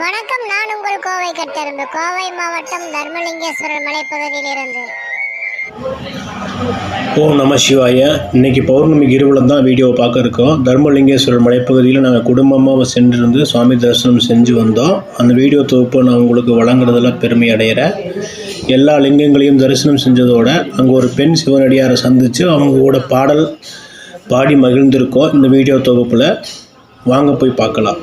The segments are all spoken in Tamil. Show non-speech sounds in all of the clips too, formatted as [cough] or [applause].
வணக்கம் நான் உங்கள் கோவை கட்டிருந்து. கோவை மாவட்டம் தர்மலிங்கேஸ்வரர் மலைப்பகுதியிலிருந்து ஓம் நம சிவாய. இன்னைக்கு பௌர்ணமி கிருவலம் தான் வீடியோவை பார்க்க இருக்கோம். தர்மலிங்கேஸ்வரர் மலைப்பகுதியில் நாங்கள் குடும்பமாக சென்றிருந்து சுவாமி தரிசனம் செஞ்சு வந்தோம். அந்த வீடியோ தொகுப்பை நான் உங்களுக்கு வழங்குறதுல பெருமை அடைகிறேன் எல்லா லிங்கங்களையும் தரிசனம் செஞ்சதோட அங்கே ஒரு பெண் சிவனடியாரை சந்தித்து அவங்க கூட பாடல் பாடி மகிழ்ந்திருக்கோம். இந்த வீடியோ தொகுப்பில் வாங்க போய் பார்க்கலாம்.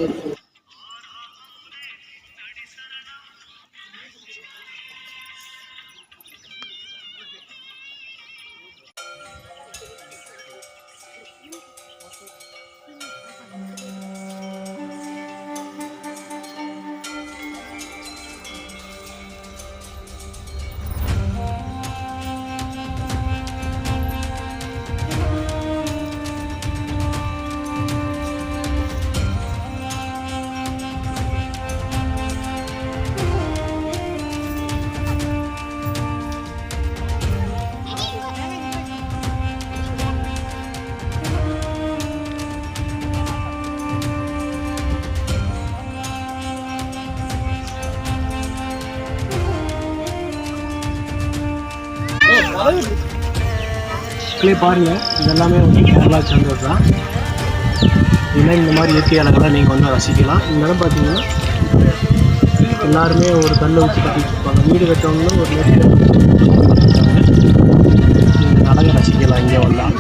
மக்களே பாருங்க இதெல்லாமே வந்து கேரளா சேர்ந்தது தான். இல்லை இந்த மாதிரி இயற்கை அழகெல்லாம் நீங்கள் வந்து ரசிக்கலாம். இந்த இடம் பார்த்தீங்கன்னா எல்லாருமே ஒரு கல்லை வச்சு கட்டிட்டு இருப்பாங்க. வீடு கட்டவங்களும் ஒரு நேரத்தில் அழகை ரசிக்கலாம் இங்கே வந்தால்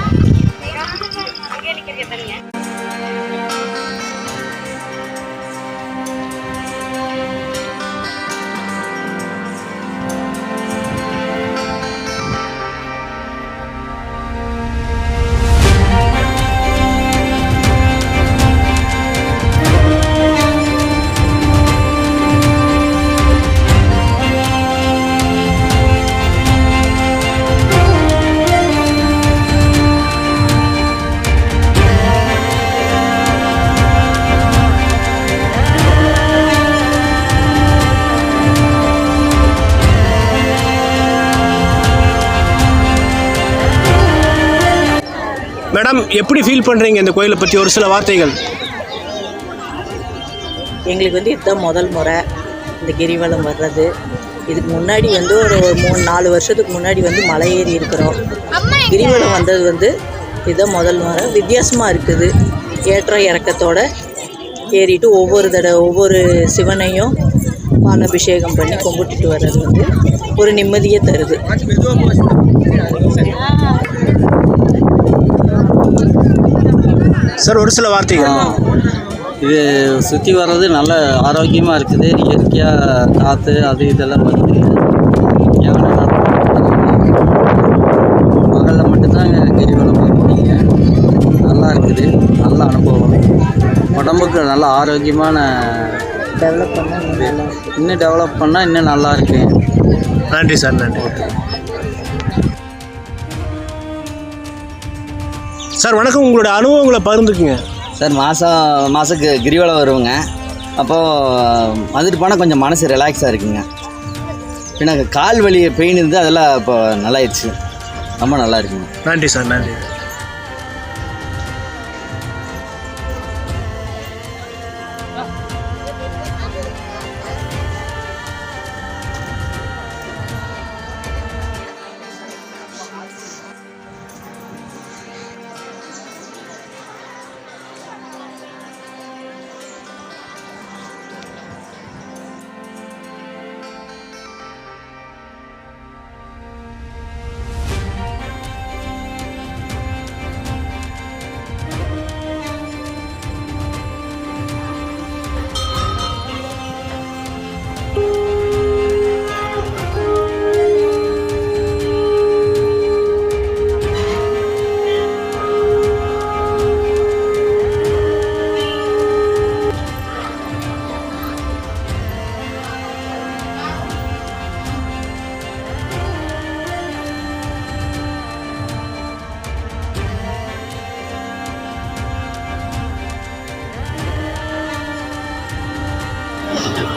மேடம் எப்படி ஃபீல் பண்ணுறீங்க இந்த கோயிலை பற்றி ஒரு சில வார்த்தைகள். எங்களுக்கு வந்து இதுதான் முதல் முறை இந்த கிரிவலம் வர்றது. இதுக்கு முன்னாடி வந்து ஒரு ஒரு மூணு நாலு வருஷத்துக்கு முன்னாடி வந்து மலை ஏறி இருக்கிறோம். கிரிவலம் வந்தது வந்து இதுதான் முதல் முறை. வித்தியாசமாக இருக்குது. ஏற்ற இறக்கத்தோடு ஏறிட்டு ஒவ்வொரு தடவை ஒவ்வொரு சிவனையும் பால் அபிஷேகம் பண்ணி கும்பிட்டுட்டு வர்றது வந்து ஒரு நிம்மதியை தருது. சார் ஒரு சில வார்த்தைகள். இது சுற்றி வர்றது நல்ல ஆரோக்கியமாக இருக்குது. இயற்கையாக காற்று அது இதெல்லாம் வருது பகலில் மட்டும்தான் கிரிவலம் போகிறீங்க நல்லா இருக்குது. நல்ல அனுபவம். உடம்புக்கு நல்ல ஆரோக்கியமான டெவலப் பண்ணால் இன்னும் டெவலப் பண்ணால் இன்னும் நல்லா இருக்கு. நன்றி சார் நன்றி. சார் வணக்கம். உங்களோட அனுபவங்களை பகிர்ந்துக்குங்க. சார் மாதம் மாதம் கிரிவலம் வருவோங்க. அப்போது வந்துட்டு போனால் கொஞ்சம் மனசு ரிலாக்ஸாக இருக்குங்க. எனக்கு கால் வலி பெயின் இருந்து அதெல்லாம் இப்போ நல்லாயிடுச்சு ரொம்ப நல்லா இருக்குங்க. நன்றி சார். நன்றி.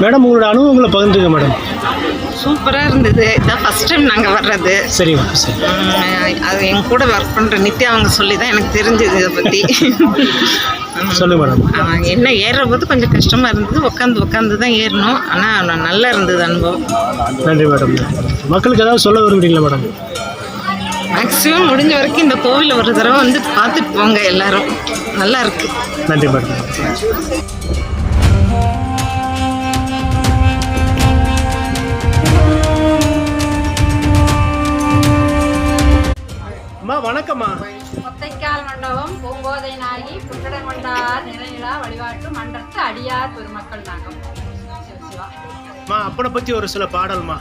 மேடம் உங்களோட அனுபவங்களை பகிர்ந்துங்க மேடம். சூப்பராக இருந்தது. இதான் ஃபஸ்ட் டைம் நாங்கள் வர்றது. சரி அது என் கூட ஒர்க் பண்ணுற நித்யா அவங்க சொல்லி தான் எனக்கு தெரிஞ்சது இதை பற்றி [laughs] சொல்லுங்க மேடம். என்ன ஏறுற போது கொஞ்சம் கஷ்டமாக இருந்தது. உட்காந்து உட்காந்து தான் ஏறணும் ஆனால் நல்லா இருந்தது அனுபவம். நன்றி மேடம். மக்களுக்கு ஏதாவது சொல்ல விரும்புறீங்களா மேடம்? மேக்ஸிமம் முடிஞ்ச வரைக்கும் இந்த கோவிலில் ஒரு தடவை வந்து பார்த்துட்டு போங்க எல்லாரும். நல்லா இருக்கு. நன்றி மேடம். அம்மா வணக்கம்மா. ஒத்தைக்கால் மண்டபம் பூங்கோதை நாயகி புத்தடங்கொண்டார் நிலையிலா வழிபாட்டு மன்றத்து அடியார் பெருமக்கள் சிவா அம்மா அப்பனை பற்றி ஒரு சில பாடல்மா.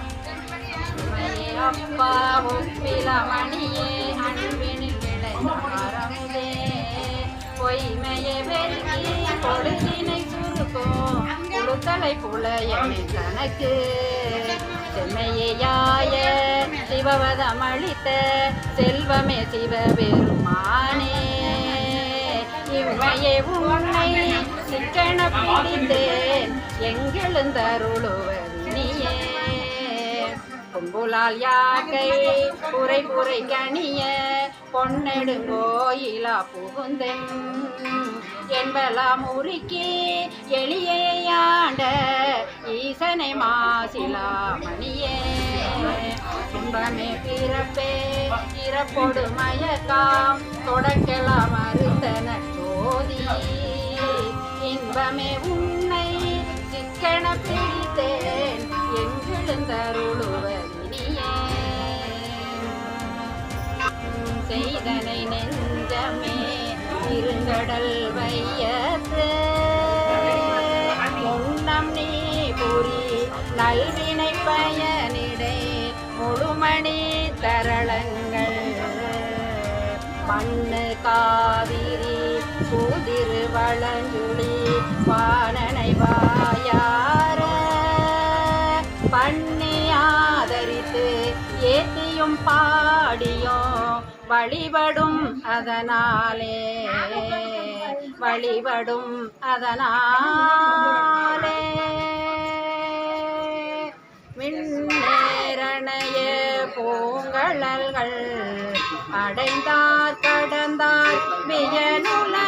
அப்பா ஒப்பில மணியே அன்பினில் விளைந்தே பொய்மையை வெறுக்கி பொழுதினை சுருக்கும் புழுத்தலை புலையனை கணக்கு. செம்மையாய சிவவதம் அளித்த செல்வமே சிவபெருமானே. இம்மையே உன்னை சிக்கன பிடித்தேன் எங்கெழுந்தருளுவதினியே கும்புலால் யாக்கை புரை புரை பொன்னெடு கோயிலா புகுந்தென் என்பலாம் உருக்கி எளியாண்ட ஈசனை மாசிலா மணியே. இன்பமே பிறப்பே இறப்பொடு மயக்காம் தொடக்கலாம் மறுத்தன ஜோதி. இன்பமே உன்னை சிக்கன பிடித்தேன் எங்கிழுந்தருளுவதினியே செய்தனை நெஞ்சமே இருங்கடல் வையத்து முன்னம் நீ புரி நல்வினை பயனிடை முழுமணி தரளங்கள். மண்ணு காவிரி கூதிரு வளஞ்சுழி பானனை வாயார. பண்ணி ஆதரித்து ஏத்தியும் பாடியும் வழிபடும் அதனாலே. வழிபடும் அதனாலே. மின்னேரணைய பூங்கழல்கள் அடைந்தார் கடந்தார் வியனுலக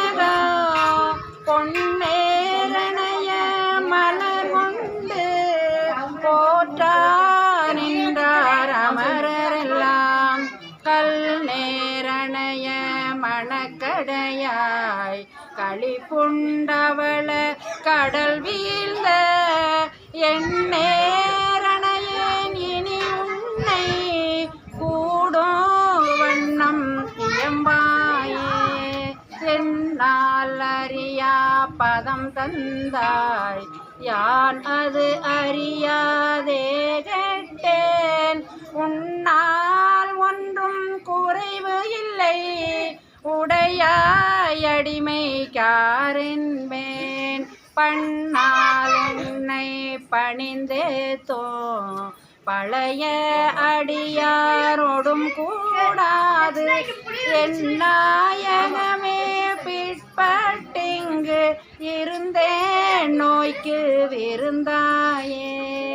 கொண்டவள கடல் வீழ்ந்த எண்ணேரணையேன் இனி உன்னை கூடோ வண்ணம் இயம்பாயே. என்னால் அறியா பதம் தந்தாய். யான் அது அறியா உடையாயடிமைக்காரென்பேன் பண்ணால் உன்னை பணிந்தேத்தோ பழைய அடியாரோடும் கூடாது. என் நாயகமே பிற்பட்டிங்கு இருந்தேன். நோய்க்கு விருந்தாயே.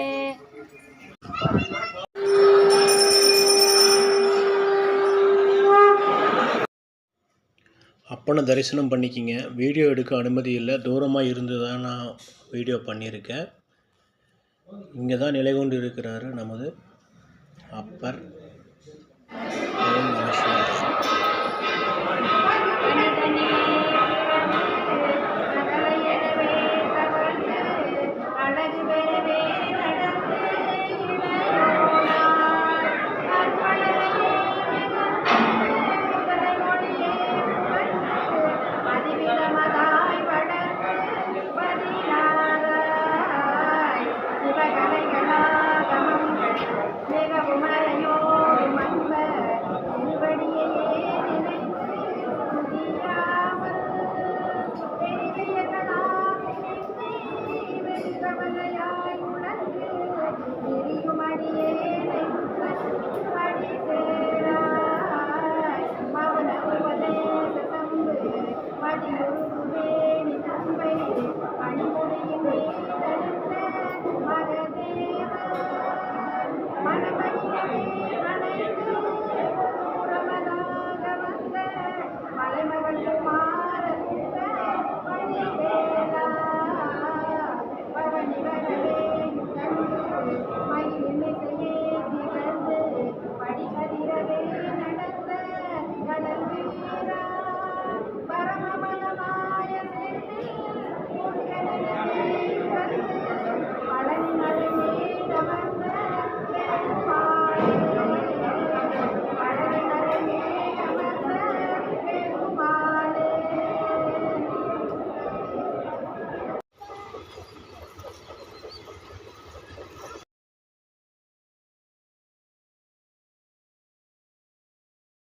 அப்பனை தரிசனம் பண்ணிக்கிங்க. வீடியோ எடுக்க அனுமதி இல்லை. தூரமாக இருந்து தான் நான் வீடியோ பண்ணியிருக்கேன் இங்கே தான் நிலை கொண்டு இருக்கிறாரு நமது அப்பர்.